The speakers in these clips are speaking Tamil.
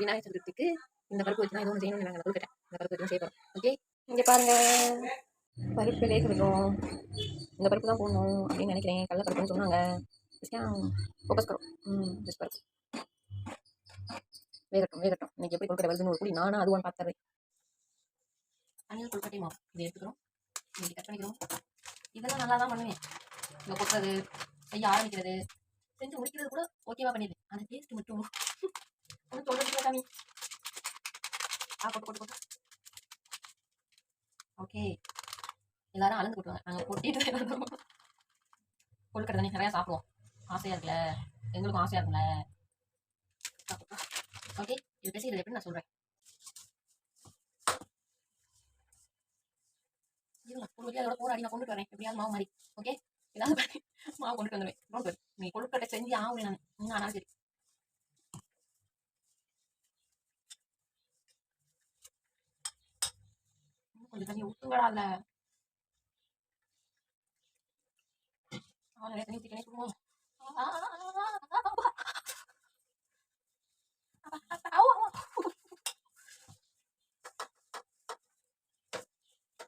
விநாயகர் சதுர்த்திக்கு இந்த பருப்பு வச்சு தான் எதுவும் செய்யணும்னு நாங்கள் கொடுக்கட்டேன் இந்த பருப்பு வச்சு செய்ய போகிறோம் ஓகே இங்கே பாருங்க. பருப்பு வேக வைக்கிறோம் இந்த பருப்பு தான் போடணும் அப்படின்னு நினைக்கிறேன். கடல பருப்புன்னு சொன்னாங்க. ஃபோக்கஸ் கரும் ம் ஜஸ்ட் பருப்பு. வேகட்டும் வேகட்டும். இன்னைக்கு எப்படி கொழுக்கட்டை வருதுன்னு ஒரு கூடி நானும் அதுவான்னு பார்த்துறேன் அணில் கொழுக்கட்டை மாவு. இதை எடுத்துக்கிறோம். இன்னைக்கு கட் பண்ணிக்கிறோம். இதெல்லாம் நல்லா தான் பண்ணுவேன். இங்கே கொட்டுறது செய்ய ஆரம்பிக்கிறது செஞ்சு முடிக்கிறது கூட ஓகேவா பண்ணிடுவேன். அந்த டேஸ்ட் மட்டும். ஒன்றும் சொல்றது சாமி ஆ ஓகே எல்லாரும் அளந்து கொட்டுவாங்க நாங்கள் கொட்டிட்டு எல்லாரும் கொழுக்கட்டை தானே நிறையா சாப்பிடுவோம் ஆசையாக இருக்குல்ல எங்களுக்கும் ஆசையாக இருக்கும்ல ஓகே இது பேசி எப்படி நான் சொல்கிறேன் இருங்க ஒரு வழியாக அதோட போராடி நான் கொண்டுட்டு வரேன் எப்படியாவது மாவு மாதிரி ஓகே ஏதாவது மாவு கொண்டுட்டு வந்துடுவேன் நீ கொழுக்கட்டை செஞ்சு ஆகுவேன் நான் இன்னும் ஆனாலும் சரி கொஞ்சம் தண்ணி ஊற்றுங்கடா அதில். நிறைய தண்ணி ஊற்றிக்கனே சொல்லுவோம்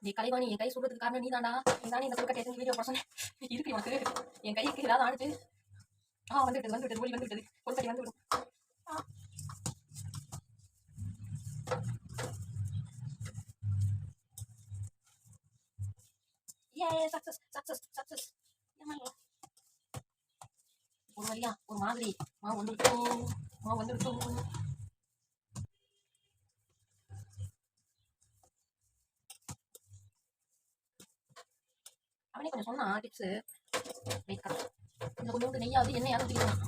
நீ கலைவாணி என் கை சொல்றதுக்கு காரணம் நீ தானா நீ தானே இந்த குறுக்கட்டை செஞ்சு வீடியோ போட சொன்னேன் இருக்கு உனக்கு. என் கைக்கு ஏதாவது ஆனிச்சு ஆ வந்து விட்டது வந்து விட்டது ஒளி வந்து விட்டது கொழுக்கட்டை வந்து விடும் ஏ சக்சஸ் சக்சஸ் சக்சஸ் ஒரு வழியா ஒரு மாதிரி மா வந்துருக்கும் மா வந்துருக்கும் அவனே கொஞ்சம் சொன்னா டிப்ஸ் மேக்கப் இந்த கொஞ்சோண்டு நெய்யாவது எண்ணெயாவது ஊற்றிக்கலாம்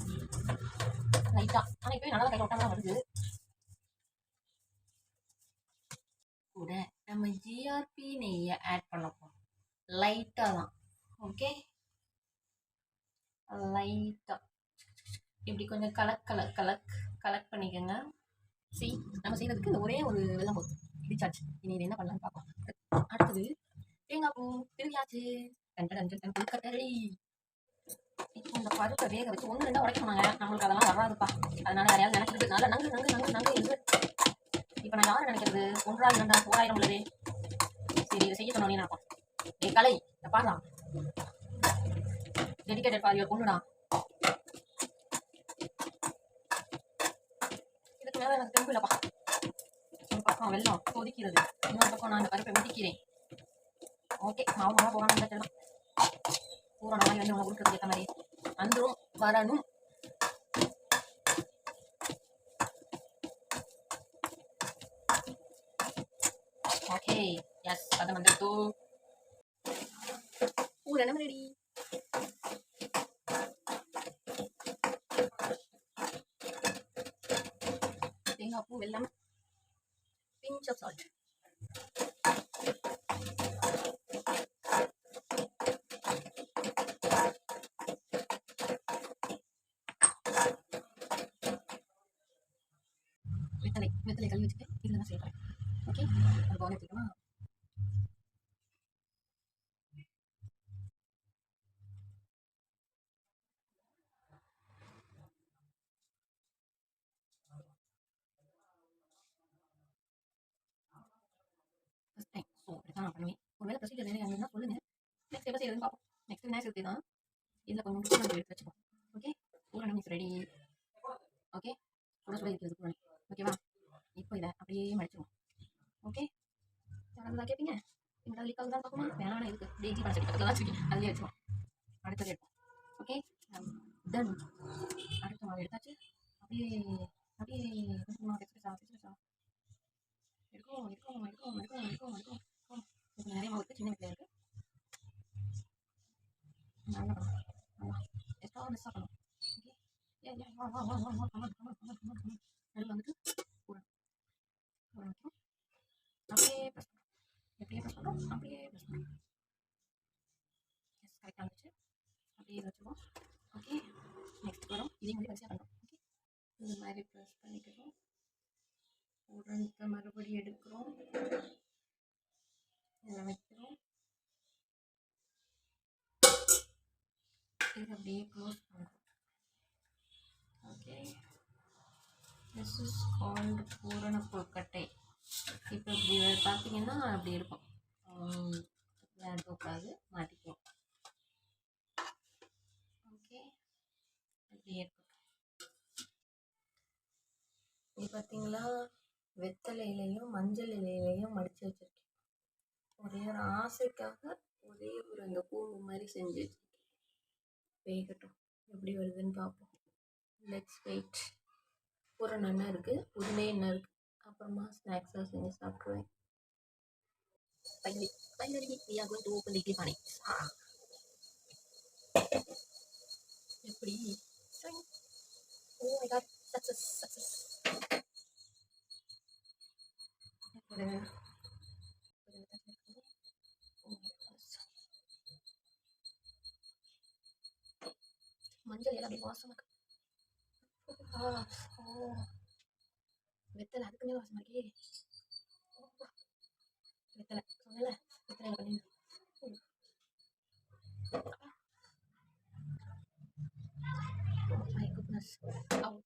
லைட்டா ஆனால் இப்போ நல்லா கையில் ஒட்டாமல் வருது. கூட நம்ம ஜிஆர்பி நெய்யை ஆட் பண்ண போகிறோம் லைட்டாக தான். ஓகே லைட்டாக இப்படி கொஞ்சம் கலக் கலக் கலக் கலெக்ட் பண்ணிக்கோங்க. சி நம்ம செய்கிறதுக்கு இந்த ஒரே ஒரு வெள்ளம் போதும். இடிச்சாச்சு இனி இது என்ன பண்ணலாம்னு பார்ப்போம். அடுத்தது தேங்காய் பூ திருவியாச்சு கொழுக்கட்டை. இந்த பருப்பை வேக வச்சு ஒன்று ரெண்டா உடைக்கணுங்க நம்மளுக்கு அதெல்லாம் வராதுப்பா. அதனால யாரையாவது நினைக்கிறது நல்லா நங்கு நங்கு நங்கு நங்கு என்று. இப்போ நான் யாரை நினைக்கிறது? ஒன்றா இரண்டா போராயிரம் உள்ளது. சரி இதை செய்ய சொன்னோன்னே நினைப்போம் ஏ கலை பாடுறா டெடிக்கேட்டட் ஃபார் யுவர் பொண்ணுடா. இதுக்கு மேலே எனக்கு தெம்பு ஒரு பக்கம் வெள்ளம் கொதிக்கிறது. இன்னொரு பக்கம் நான் அந்த பருப்பை மிதிக்கிறேன் ஓகே மாவு மாவு போகணும் இந்த பூரண மாதிரி வந்து உனக்கு கொடுக்குறதுக்கு ஏற்ற மாதிரி. வந்துடும் வரணும். ஓகே எஸ் அது வந்துட்டு பூரணம் ரெடி தேங்காய் பூ வெல்லம் பிஞ்ச் ஆஃப் சால்ட் வெத்தலை வெத்தலை கழுவி வச்சுட்டு இதில் தான் சேர்க்குறேன் ஓகே அது பவுன் எடுத்துக்கமா ஃபஸ்ட் டைம் ஸோ இப்படி தான் நான் பண்ணுவேன் ஒருவேளை ப்ரொசீஜர் என்ன என்ன சொல்லுங்கள் நெக்ஸ்ட் எப்போ செய்யறதுன்னு பார்ப்போம். நெக்ஸ்ட் விநாயகர் சதுர்த்தி தான் இதில் கொஞ்சம் பூரணம் எடுத்து வச்சுப்போம். ஓகே பூரணம் இஸ் ரெடி ஓகே சுட சுட இருக்கிறது பூரணி ஓகேவா இப்போ இதை அப்படியே மடிச்சிடுவோம் ஓகே யாராவது கேட்பீங்க எங்களை லீக் ஆகுதான் பார்க்கணும் வேணாம் இருக்கு. டேஜி பணம் சரி பக்கத்தில் வச்சுருக்கேன். அதுலேயே வச்சுருவோம். அடுத்தது எடுப்போம். ஓகே டன் அடுத்த மாவு எடுத்தாச்சு. அப்படியே அப்படியே எடுக்கும் எடுக்கும் எடுக்கும் எடுக்கும் எடுக்கும் எடுக்கும் இப்போ நிறைய மாவு இருக்குது சின்ன வீட்டில் இருக்குது நல்லா நல்லா. எக்ஸ்ட்ரா ஓகே நடுவில் வந்துட்டு அப்படியே ப்ரெஸ் எப்படியே ப்ரெஸ் பண்ணுறோம் அப்படியே ப்ரெஸ் பண்ணுறோம் எஸ் கரெக்டாக வந்துச்சு. அப்படியே வச்சுருவோம். ஓகே நெக்ஸ்ட் வரும். இதே மாதிரி வரிசையாக பண்ணுறோம் ஓகே இந்த மாதிரி ப்ரெஸ் பண்ணிக்கிறோம் உடனத்தை மறுபடியும் எடுக்கிறோம். இதில் வைக்கிறோம். இது அப்படியே க்ளோஸ் பண்ணுறோம் ஓகே திஸ் இஸ் கால்டு பூரண கொழுக்கட்டை இப்போ இப்படி பார்த்தீங்கன்னா அப்படி இருக்கும். உம், மாட்டிக்குவோம். ஓகே அப்படியே இருக்கும். இது பார்த்தீங்களா? வெத்தலை இலையும் மஞ்சள் இலையிலையும் மடித்து வச்சுருக்கேன். ஒரே ஒரு ஆசைக்காக ஒரே ஒரு அந்த கூம்பு மாதிரி செஞ்சு வேகட்டும். எப்படி வருதுன்னு பார்ப்போம் லெட்ஸ் வெயிட் ஒரு என்ன இருக்குது உருளை என்ன இருக்குது அப்புறமா ஸ்நாக்ஸாக செஞ்சு சாப்பிடுவேன் Finally, finally, we are going to open the எப்படி oh my God success success ஒரு ஒரு தட்டு இருக்குது. Oh my goodness. மஞ்சள் எல்லாம் அப்படியே வாசமா இருக்கு ஆ ஓ வெத்தலை அதுக்கு மேலே வாசமா இருக்கே ஓ, வெத்தலை சொன்னல வெத்தலை பண்ணி Oh my goodness. Out.